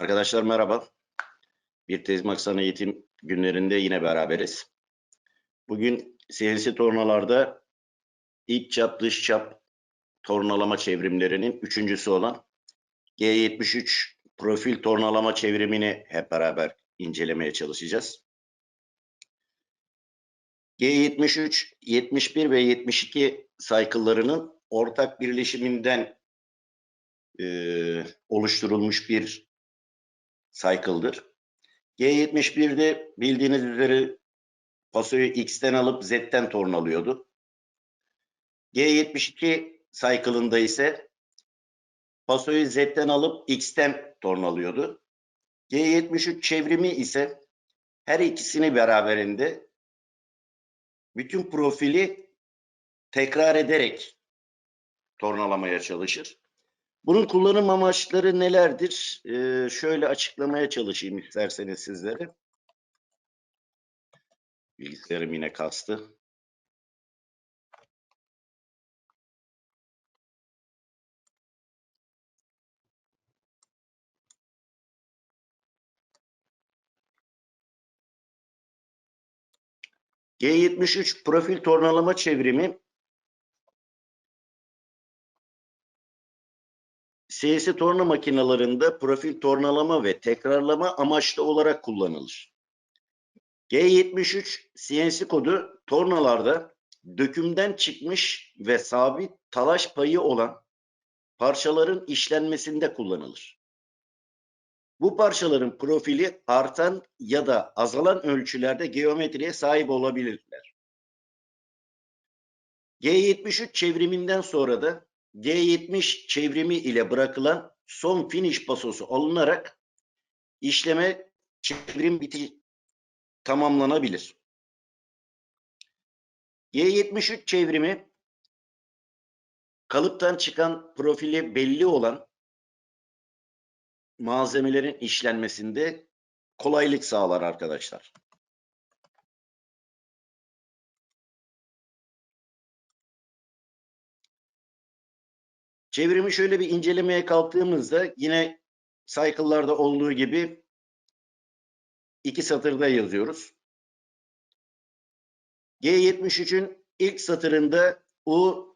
Arkadaşlar merhaba. Bir tezim aksana eğitim günlerinde yine beraberiz. Bugün CNC tornalarda ilk çap dış çap tornalama çevrimlerinin üçüncüsü olan G73 profil tornalama çevrimini hep beraber incelemeye çalışacağız. G73, 71 ve 72 cycle'larının ortak birleşiminden eee, oluşturulmuş bir cycle'dır. G71'de bildiğiniz üzere pasoyu X'ten alıp Z'ten tornalıyordu. G72 cycle'ında ise pasoyu Z'ten alıp X'ten tornalıyordu. G73 çevrimi ise her ikisini beraberinde bütün profili tekrar ederek tornalamaya çalışır. Bunun kullanım amaçları nelerdir? Ee, şöyle açıklamaya çalışayım isterseniz sizlere. Bilgisayarım yine kastı. G73 profil tornalama çevrimi CNC torna makinelerinde profil tornalama ve tekrarlama amaçlı olarak kullanılır. G73 CNC kodu tornalarda dökümden çıkmış ve sabit talaş payı olan parçaların işlenmesinde kullanılır. Bu parçaların profili artan ya da azalan ölçülerde geometriye sahip olabilirler. G73 çevriminden sonra da G70 çevrimi ile bırakılan son finish pasosu alınarak işleme çevrim biti tamamlanabilir. G73 çevrimi kalıptan çıkan profili belli olan malzemelerin işlenmesinde kolaylık sağlar arkadaşlar. Çevrimi şöyle bir incelemeye kalktığımızda yine cycle'larda olduğu gibi iki satırda yazıyoruz. G73'ün ilk satırında U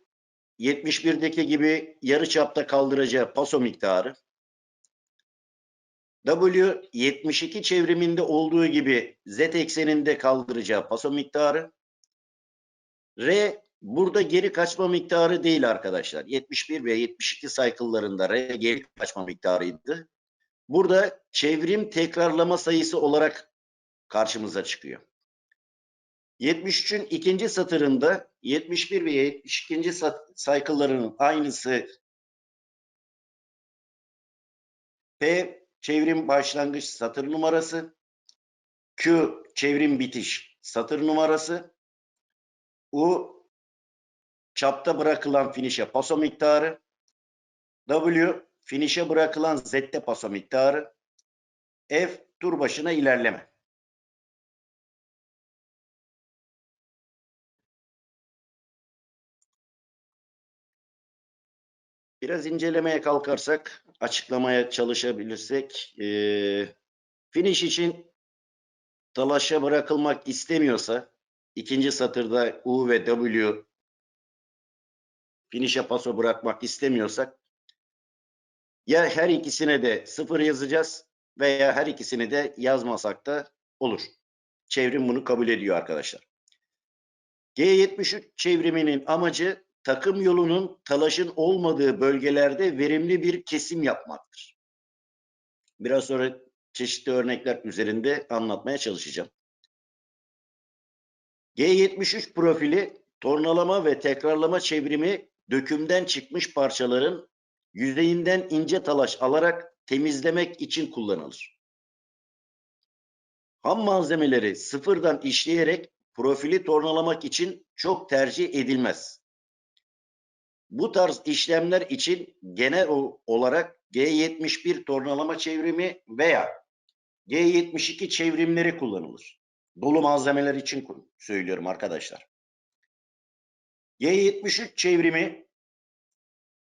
71'deki gibi yarı çapta kaldıracağı paso miktarı. W 72 çevriminde olduğu gibi Z ekseninde kaldıracağı paso miktarı. R burada geri kaçma miktarı değil arkadaşlar. 71 ve 72 cycle'larında geri kaçma miktarıydı. Burada çevrim tekrarlama sayısı olarak karşımıza çıkıyor. 73'ün ikinci satırında 71 ve 72. sat- cycle'ların aynısı P çevrim başlangıç satır numarası, Q çevrim bitiş satır numarası, U çapta bırakılan finişe paso miktarı, W finişe bırakılan Z'te paso miktarı, F tur başına ilerleme. Biraz incelemeye kalkarsak, açıklamaya çalışabilirsek, eee finish için talaşa bırakılmak istemiyorsa, ikinci satırda U ve W finish'e paso bırakmak istemiyorsak, ya her ikisine de sıfır yazacağız veya her ikisini de yazmasak da olur. Çevrim bunu kabul ediyor arkadaşlar. G73 çevriminin amacı takım yolunun talaşın olmadığı bölgelerde verimli bir kesim yapmaktır. Biraz sonra çeşitli örnekler üzerinde anlatmaya çalışacağım. G73 profili tornalama ve tekrarlama çevrimi dökümden çıkmış parçaların yüzeyinden ince talaş alarak temizlemek için kullanılır. Ham malzemeleri sıfırdan işleyerek profili tornalamak için çok tercih edilmez. Bu tarz işlemler için genel olarak G71 tornalama çevrimi veya G72 çevrimleri kullanılır. Dolu malzemeler için söylüyorum arkadaşlar. G73 çevrimi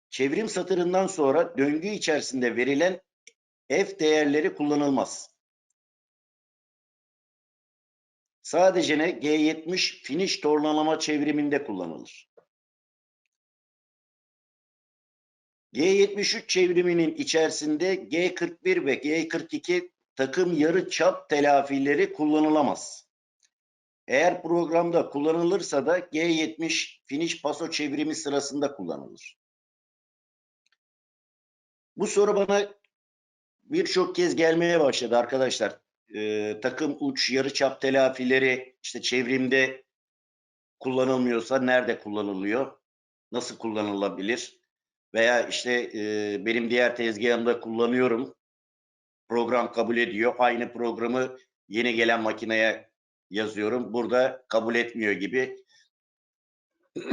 çevrim satırından sonra döngü içerisinde verilen F değerleri kullanılmaz. Sadece ne? G70 finish tornalama çevriminde kullanılır. G73 çevriminin içerisinde G41 ve G42 takım yarı çap telafileri kullanılamaz. Eğer programda kullanılırsa da G70 finish paso çevrimi sırasında kullanılır. Bu soru bana birçok kez gelmeye başladı arkadaşlar. Ee, takım uç yarı çap telafileri işte çevrimde kullanılmıyorsa nerede kullanılıyor? Nasıl kullanılabilir? Veya işte e, benim diğer tezgahımda kullanıyorum. Program kabul ediyor. Aynı programı yeni gelen makineye yazıyorum. Burada kabul etmiyor gibi.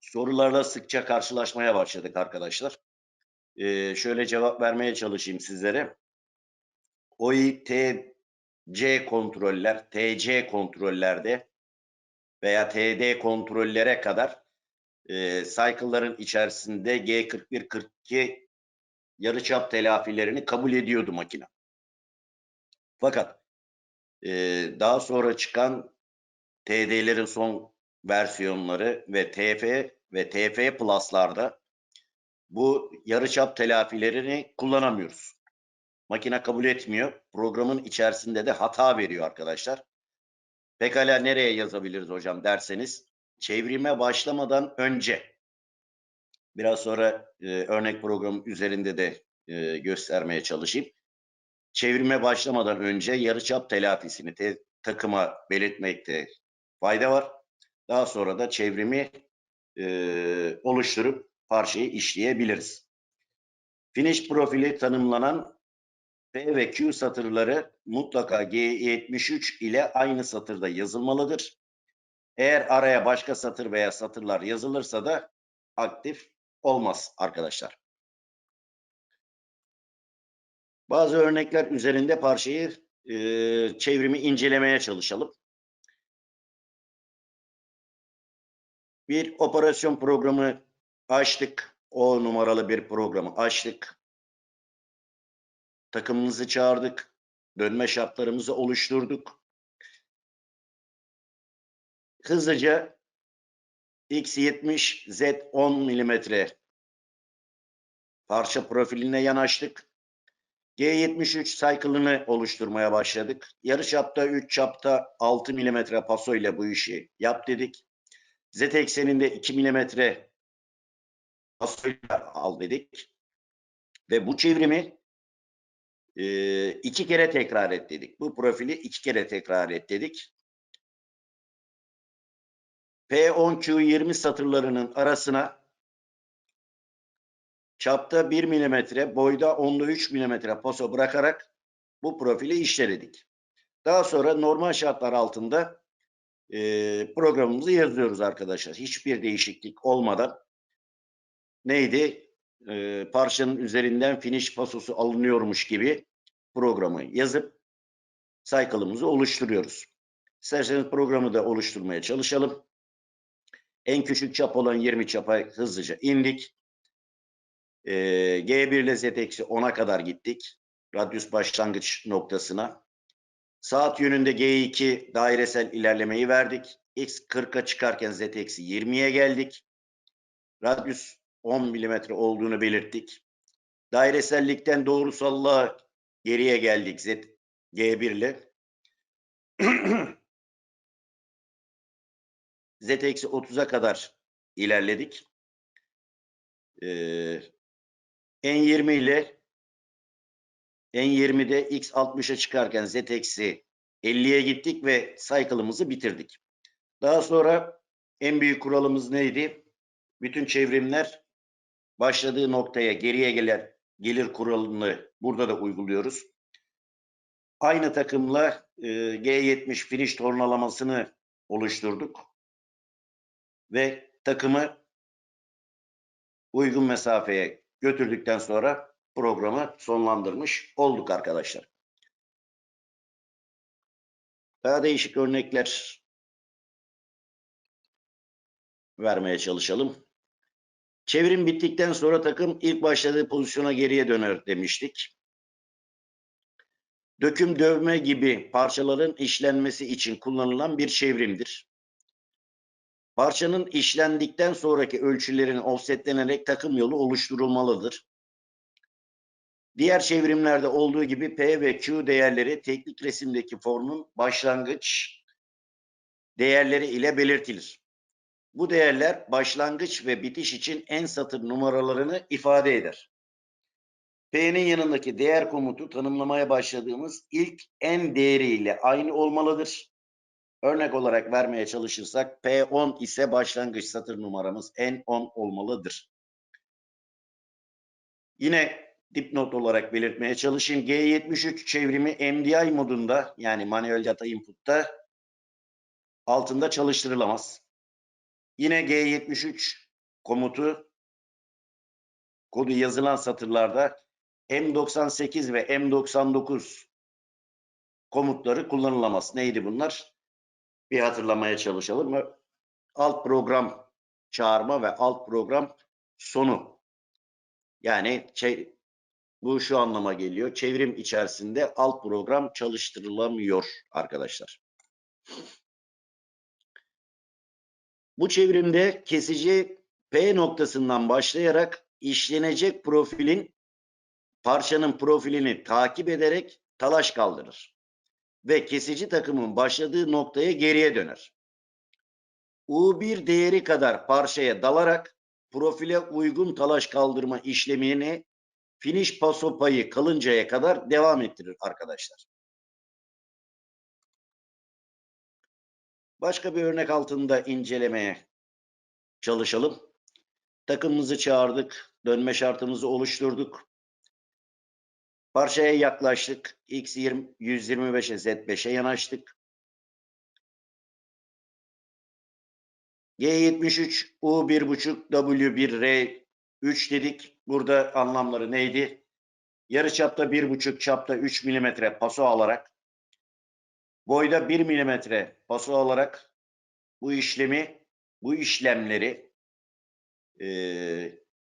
Sorularla sıkça karşılaşmaya başladık arkadaşlar. Ee, şöyle cevap vermeye çalışayım sizlere. OI, TC kontroller, TC kontrollerde veya TD kontrollere kadar e, cycle'ların içerisinde G41-42 yarıçap telafilerini kabul ediyordu makine. Fakat e, daha sonra çıkan TD'lerin son versiyonları ve TF ve TF Plus'larda bu yarıçap telafilerini kullanamıyoruz. Makine kabul etmiyor. Programın içerisinde de hata veriyor arkadaşlar. Pekala nereye yazabiliriz hocam derseniz çevrime başlamadan önce biraz sonra e, örnek programı üzerinde de e, göstermeye çalışayım. Çevrime başlamadan önce yarıçap telafisini te, takıma belirtmekte fayda var. Daha sonra da çevrimi e, oluşturup parçayı işleyebiliriz. Finish profili tanımlanan P ve Q satırları mutlaka G73 ile aynı satırda yazılmalıdır. Eğer araya başka satır veya satırlar yazılırsa da aktif olmaz arkadaşlar. Bazı örnekler üzerinde parçayı e, çevrimi incelemeye çalışalım. Bir operasyon programı açtık. O numaralı bir programı açtık. Takımımızı çağırdık. Dönme şartlarımızı oluşturduk. Hızlıca X70 Z 10 milimetre parça profiline yanaştık. G73 cycle'ını oluşturmaya başladık. Yarı çapta 3 çapta 6 milimetre paso ile bu işi yap dedik. Z ekseninde 2 milimetre paso ile al dedik. Ve bu çevrimi e, iki kere tekrar et dedik. Bu profili iki kere tekrar et dedik. P10Q20 satırlarının arasına çapta 1 milimetre, boyda 10'da 3 milimetre paso bırakarak bu profili işledik. Daha sonra normal şartlar altında e, programımızı yazıyoruz arkadaşlar. Hiçbir değişiklik olmadan neydi? E, parçanın üzerinden finish pasosu alınıyormuş gibi programı yazıp cycle'ımızı oluşturuyoruz. İsterseniz programı da oluşturmaya çalışalım. En küçük çap olan 20 çapa hızlıca indik. Ee, G1 ile Z eksi 10'a kadar gittik. Radyus başlangıç noktasına. Saat yönünde G2 dairesel ilerlemeyi verdik. X 40'a çıkarken Z eksi 20'ye geldik. Radyus 10 milimetre olduğunu belirttik. Dairesellikten doğrusallığa geriye geldik Z G1 ile. Z eksi 30'a kadar ilerledik. Ee, N20 ile N20'de X 60'a çıkarken Z eksi 50'ye gittik ve cycle'ımızı bitirdik. Daha sonra en büyük kuralımız neydi? Bütün çevrimler başladığı noktaya geriye gelir, gelir kuralını burada da uyguluyoruz. Aynı takımla e, G70 finish tornalamasını oluşturduk ve takımı uygun mesafeye götürdükten sonra programı sonlandırmış olduk arkadaşlar. Daha değişik örnekler vermeye çalışalım. Çevrim bittikten sonra takım ilk başladığı pozisyona geriye döner demiştik. Döküm dövme gibi parçaların işlenmesi için kullanılan bir çevrimdir. Parçanın işlendikten sonraki ölçülerin offsetlenerek takım yolu oluşturulmalıdır. Diğer çevrimlerde olduğu gibi P ve Q değerleri teknik resimdeki formun başlangıç değerleri ile belirtilir. Bu değerler başlangıç ve bitiş için en satır numaralarını ifade eder. P'nin yanındaki değer komutu tanımlamaya başladığımız ilk en değeriyle aynı olmalıdır. Örnek olarak vermeye çalışırsak P10 ise başlangıç satır numaramız N10 olmalıdır. Yine dipnot olarak belirtmeye çalışayım. G73 çevrimi MDI modunda yani manuel data input'ta altında çalıştırılamaz. Yine G73 komutu kodu yazılan satırlarda M98 ve M99 komutları kullanılamaz. Neydi bunlar? Bir hatırlamaya çalışalım. Alt program çağırma ve alt program sonu. Yani şey, bu şu anlama geliyor. Çevrim içerisinde alt program çalıştırılamıyor arkadaşlar. Bu çevrimde kesici P noktasından başlayarak işlenecek profilin parçanın profilini takip ederek talaş kaldırır ve kesici takımın başladığı noktaya geriye döner. U1 değeri kadar parçaya dalarak profile uygun talaş kaldırma işlemini finish paso payı kalıncaya kadar devam ettirir arkadaşlar. Başka bir örnek altında incelemeye çalışalım. Takımımızı çağırdık, dönme şartımızı oluşturduk. Parçaya yaklaştık. X 125'e Z5'e yanaştık. G73 U1.5 W1 R3 dedik. Burada anlamları neydi? Yarı çapta 1.5 çapta 3 mm paso alarak boyda 1 mm paso alarak bu işlemi bu işlemleri e,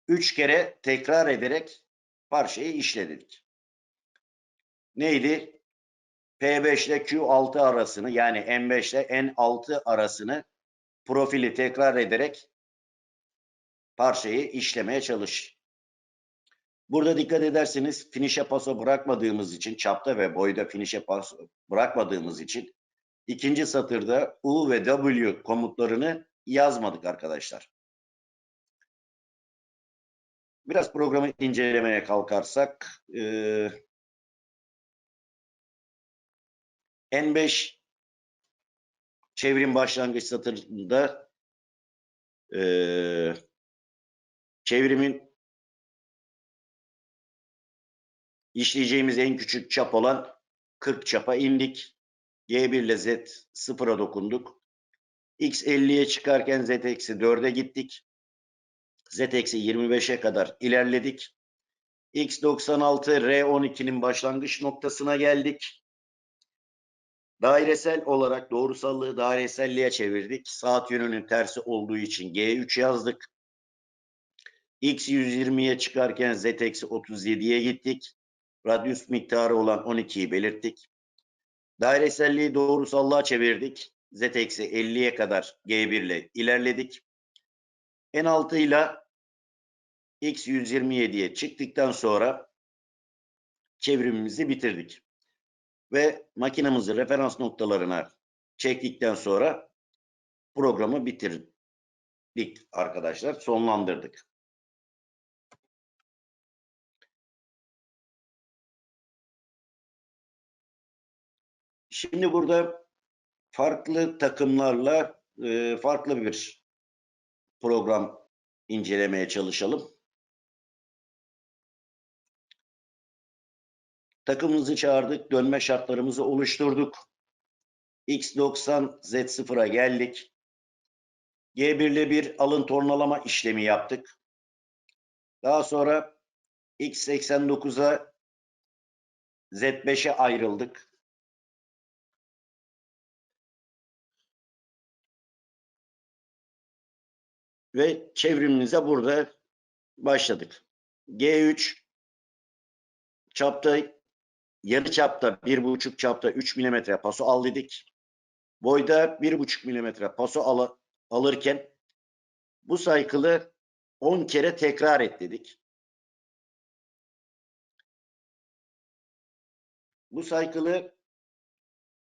üç kere tekrar ederek parçayı işledik. Neydi? P5 ile Q6 arasını yani M5 ile N6 arasını profili tekrar ederek parçayı işlemeye çalış. Burada dikkat ederseniz finish'e paso bırakmadığımız için çapta ve boyda finish'e paso bırakmadığımız için ikinci satırda U ve W komutlarını yazmadık arkadaşlar. Biraz programı incelemeye kalkarsak N5 çevrim başlangıç satırında e, çevrimin işleyeceğimiz en küçük çap olan 40 çapa indik. G1 ile Z 0'a dokunduk. X 50'ye çıkarken Z eksi 4'e gittik. Z eksi 25'e kadar ilerledik. X96 R12'nin başlangıç noktasına geldik. Dairesel olarak doğrusallığı daireselliğe çevirdik. Saat yönünün tersi olduğu için G3 yazdık. X 120'ye çıkarken Z eksi 37'ye gittik. Radyus miktarı olan 12'yi belirttik. Daireselliği doğrusallığa çevirdik. Z eksi 50'ye kadar G1 ile ilerledik. En altıyla X 127'ye çıktıktan sonra çevrimimizi bitirdik. Ve makinamızı referans noktalarına çektikten sonra programı bitirdik arkadaşlar. Sonlandırdık. Şimdi burada farklı takımlarla farklı bir program incelemeye çalışalım. Takımımızı çağırdık, dönme şartlarımızı oluşturduk. X90 Z0'a geldik. G1 ile bir alın tornalama işlemi yaptık. Daha sonra X89'a Z5'e ayrıldık. Ve çevrimimize burada başladık. G3 çapta yarı çapta 1,5 çapta 3 milimetre paso al dedik. Boyda 1,5 milimetre paso al alırken bu cycle'ı 10 kere tekrar et dedik. Bu cycle'ı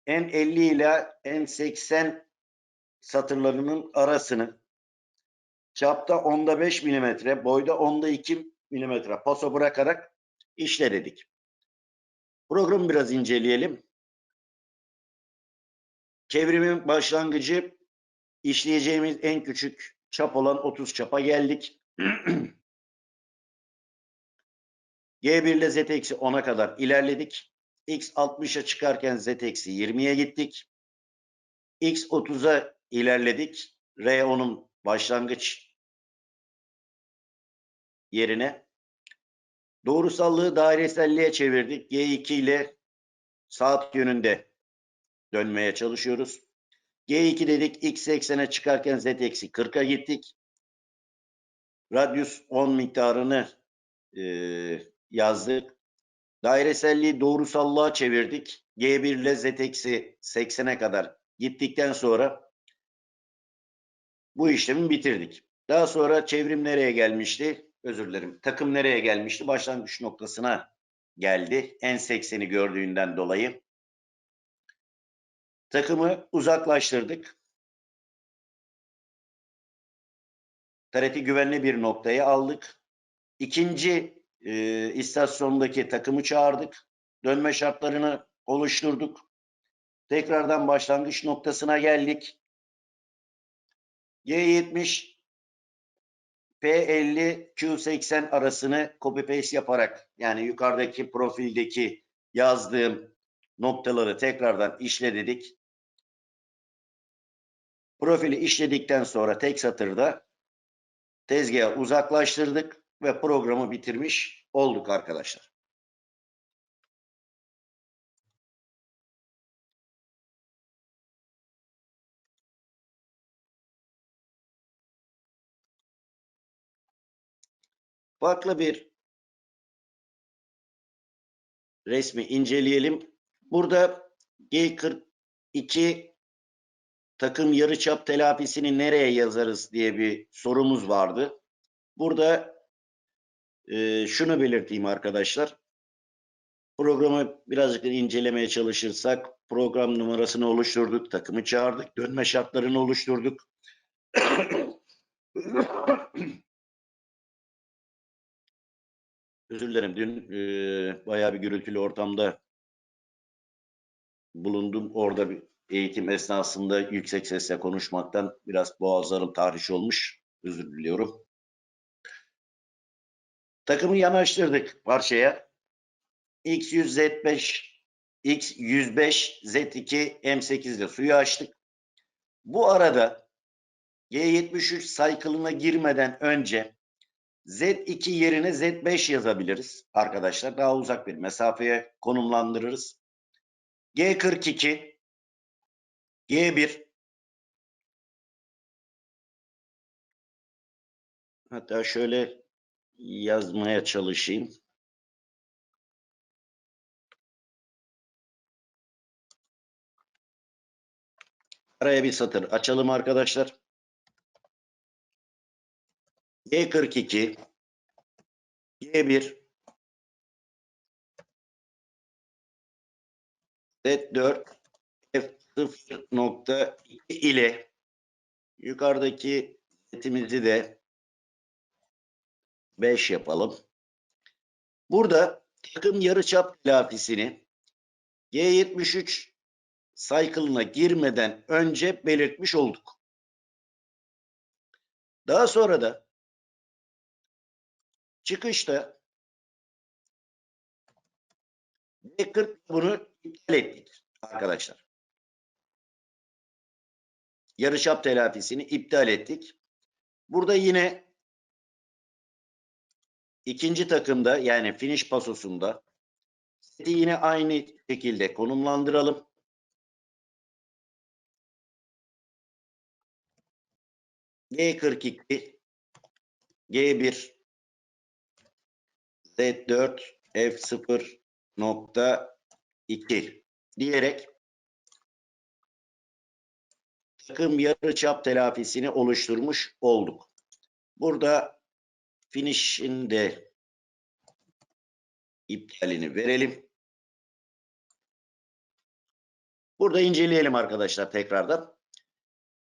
en 50 ile en 80 satırlarının arasını çapta onda 5 milimetre, boyda onda 2 milimetre paso bırakarak işle dedik. Programı biraz inceleyelim. Çevrimin başlangıcı işleyeceğimiz en küçük çap olan 30 çapa geldik. G1 ile Z eksi 10'a kadar ilerledik. X 60'a çıkarken Z eksi 20'ye gittik. X 30'a ilerledik. R10'un başlangıç yerine. Doğrusallığı daireselliğe çevirdik. G2 ile saat yönünde dönmeye çalışıyoruz. G2 dedik X 80'e çıkarken Z eksi 40'a gittik. Radyus 10 miktarını e, yazdık. Daireselliği doğrusallığa çevirdik. G1 ile Z eksi 80'e kadar gittikten sonra bu işlemi bitirdik. Daha sonra çevrim nereye gelmişti? Özür dilerim. Takım nereye gelmişti? Başlangıç noktasına geldi. En 80'i gördüğünden dolayı. Takımı uzaklaştırdık. Tareti güvenli bir noktaya aldık. İkinci e, istasyondaki takımı çağırdık. Dönme şartlarını oluşturduk. Tekrardan başlangıç noktasına geldik. G70 P50 Q80 arasını copy paste yaparak yani yukarıdaki profildeki yazdığım noktaları tekrardan işle dedik. Profili işledikten sonra tek satırda tezgaha uzaklaştırdık ve programı bitirmiş olduk arkadaşlar. Farklı bir resmi inceleyelim. Burada G42 takım yarıçap telafisini nereye yazarız diye bir sorumuz vardı. Burada e, şunu belirteyim arkadaşlar. Programı birazcık incelemeye çalışırsak program numarasını oluşturduk, takımı çağırdık, dönme şartlarını oluşturduk. Özür dilerim. Dün e, bayağı bir gürültülü ortamda bulundum. Orada bir eğitim esnasında yüksek sesle konuşmaktan biraz boğazlarım tahriş olmuş. Özür diliyorum. Takımı yanaştırdık parçaya. X100 Z5 X105 Z2 M8 ile suyu açtık. Bu arada G73 cycle'ına girmeden önce Z2 yerine Z5 yazabiliriz arkadaşlar. Daha uzak bir mesafeye konumlandırırız. G42 G1 hatta şöyle yazmaya çalışayım. Araya bir satır açalım arkadaşlar. G42 G1 Z4 F0.2 ile yukarıdaki setimizi de 5 yapalım. Burada takım yarıçap telafisini G73 cycle'ına girmeden önce belirtmiş olduk. Daha sonra da çıkışta D40 bunu iptal ettik arkadaşlar. Yarışap telafisini iptal ettik. Burada yine ikinci takımda yani finish pasosunda seti yine aynı şekilde konumlandıralım. G42 G1 Z4 F0 nokta 2 diyerek takım yarıçap telafisini oluşturmuş olduk. Burada finish'in de iptalini verelim. Burada inceleyelim arkadaşlar tekrardan.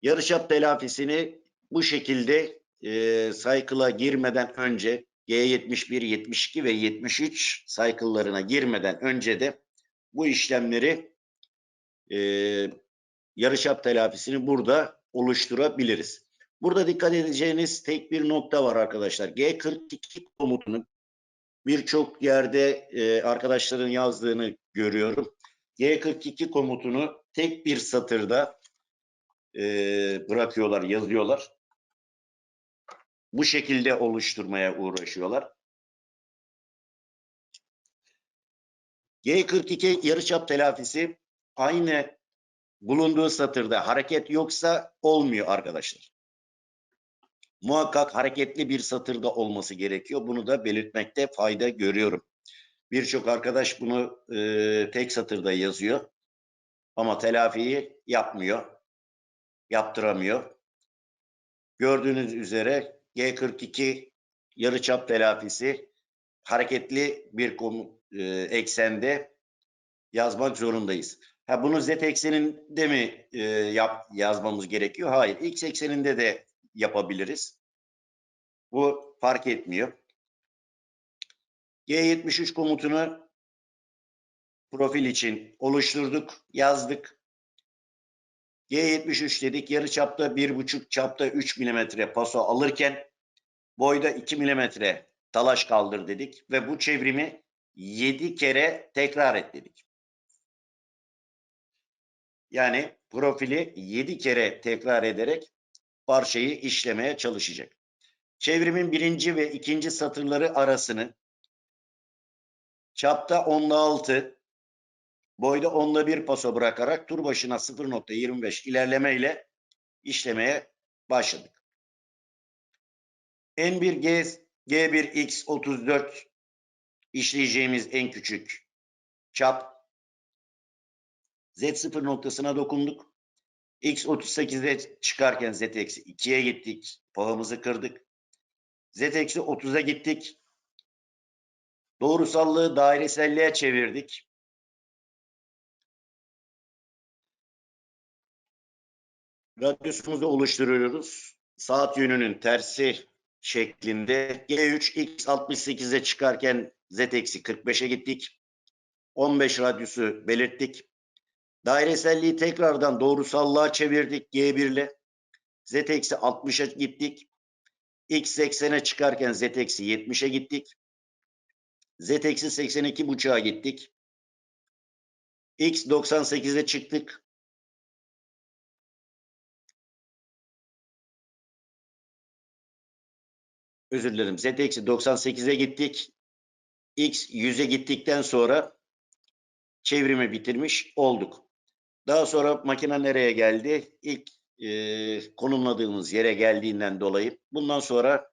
Yarıçap telafisini bu şekilde e, cycle'a girmeden önce G71, 72 ve 73 cycle'larına girmeden önce de bu işlemleri e, yarıçap telafisini burada oluşturabiliriz. Burada dikkat edeceğiniz tek bir nokta var arkadaşlar. G42 komutunun birçok yerde e, arkadaşların yazdığını görüyorum. G42 komutunu tek bir satırda e, bırakıyorlar, yazıyorlar. Bu şekilde oluşturmaya uğraşıyorlar. G42 yarıçap telafisi aynı bulunduğu satırda hareket yoksa olmuyor arkadaşlar. Muhakkak hareketli bir satırda olması gerekiyor. Bunu da belirtmekte fayda görüyorum. Birçok arkadaş bunu e, tek satırda yazıyor. Ama telafiyi yapmıyor. Yaptıramıyor. Gördüğünüz üzere G42 yarıçap telafisi hareketli bir konu, e, eksende yazmak zorundayız. Ha bunu z ekseninde mi e, yap, yazmamız gerekiyor? Hayır. X ekseninde de yapabiliriz. Bu fark etmiyor. G73 komutunu profil için oluşturduk, yazdık. G73 dedik. Yarı çapta 1,5 çapta 3 milimetre paso alırken boyda 2 milimetre talaş kaldır dedik ve bu çevrimi 7 kere tekrar et dedik. Yani profili 7 kere tekrar ederek parçayı işlemeye çalışacak. Çevrimin birinci ve ikinci satırları arasını çapta 10'la 6, boyda 10'la 1 paso bırakarak tur başına 0.25 ilerleme ile işlemeye başladık. N1G, G1X34 işleyeceğimiz en küçük çap. Z0 noktasına dokunduk. X38'de çıkarken Z-2'ye gittik. Pahımızı kırdık. Z-30'a gittik. Doğrusallığı daireselliğe çevirdik. Radyusumuzu oluşturuyoruz. Saat yönünün tersi şeklinde. G3 X68'e çıkarken Z-45'e gittik. 15 radyusu belirttik. Daireselliği tekrardan doğrusallığa çevirdik G1 ile. Z-60'a gittik. X80'e çıkarken Z-70'e gittik. Z-82 buçuğa gittik. X98'e çıktık. Özür dilerim. Z-98'e gittik. X 100'e gittikten sonra çevrimi bitirmiş olduk. Daha sonra makine nereye geldi? İlk e, konumladığımız yere geldiğinden dolayı bundan sonra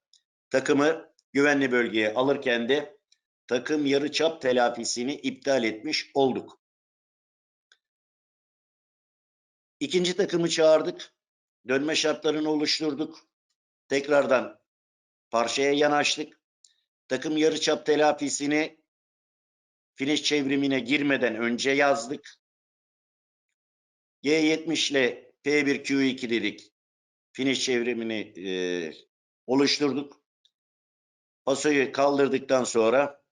takımı güvenli bölgeye alırken de takım yarı çap telafisini iptal etmiş olduk. İkinci takımı çağırdık. Dönme şartlarını oluşturduk. Tekrardan parçaya yanaştık. Takım yarı çap telafisini finish çevrimine girmeden önce yazdık. G70 ile P1Q2 dedik. Finish çevrimini e, oluşturduk. Pasoyu kaldırdıktan sonra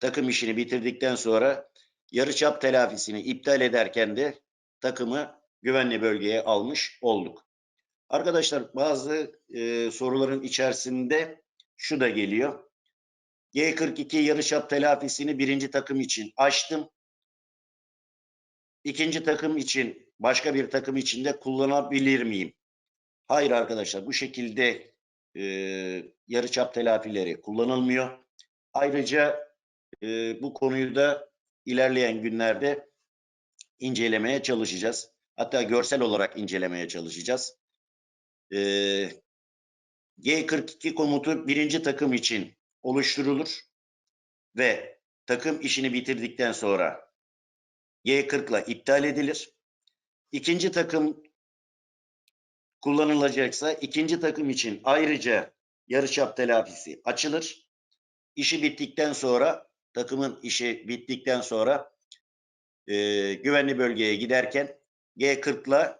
takım işini bitirdikten sonra yarıçap telafisini iptal ederken de takımı güvenli bölgeye almış olduk. Arkadaşlar bazı e, soruların içerisinde şu da geliyor. G42 yarıçap telafisini birinci takım için açtım. İkinci takım için başka bir takım için de kullanabilir miyim? Hayır arkadaşlar bu şekilde e, yarıçap telafileri kullanılmıyor. Ayrıca e, bu konuyu da ilerleyen günlerde incelemeye çalışacağız. Hatta görsel olarak incelemeye çalışacağız. E, G42 komutu birinci takım için oluşturulur. ve takım işini bitirdikten sonra G40 ile iptal edilir. İkinci takım kullanılacaksa ikinci takım için ayrıca yarıçap telafisi açılır. İşi bittikten sonra takımın işi bittikten sonra e, güvenli bölgeye giderken G40 ile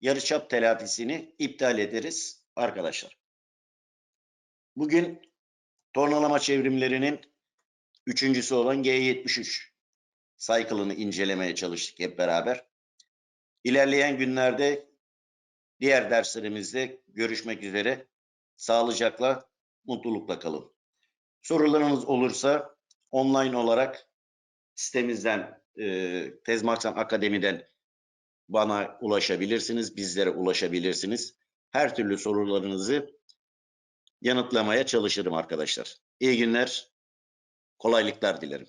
yarıçap telafisini iptal ederiz arkadaşlar. Bugün tornalama çevrimlerinin üçüncüsü olan G73 cycle'ını incelemeye çalıştık hep beraber. İlerleyen günlerde diğer derslerimizde görüşmek üzere. Sağlıcakla, mutlulukla kalın. Sorularınız olursa online olarak sitemizden, e, Tezmaksan Akademi'den bana ulaşabilirsiniz, bizlere ulaşabilirsiniz. Her türlü sorularınızı yanıtlamaya çalışırım arkadaşlar. İyi günler, kolaylıklar dilerim.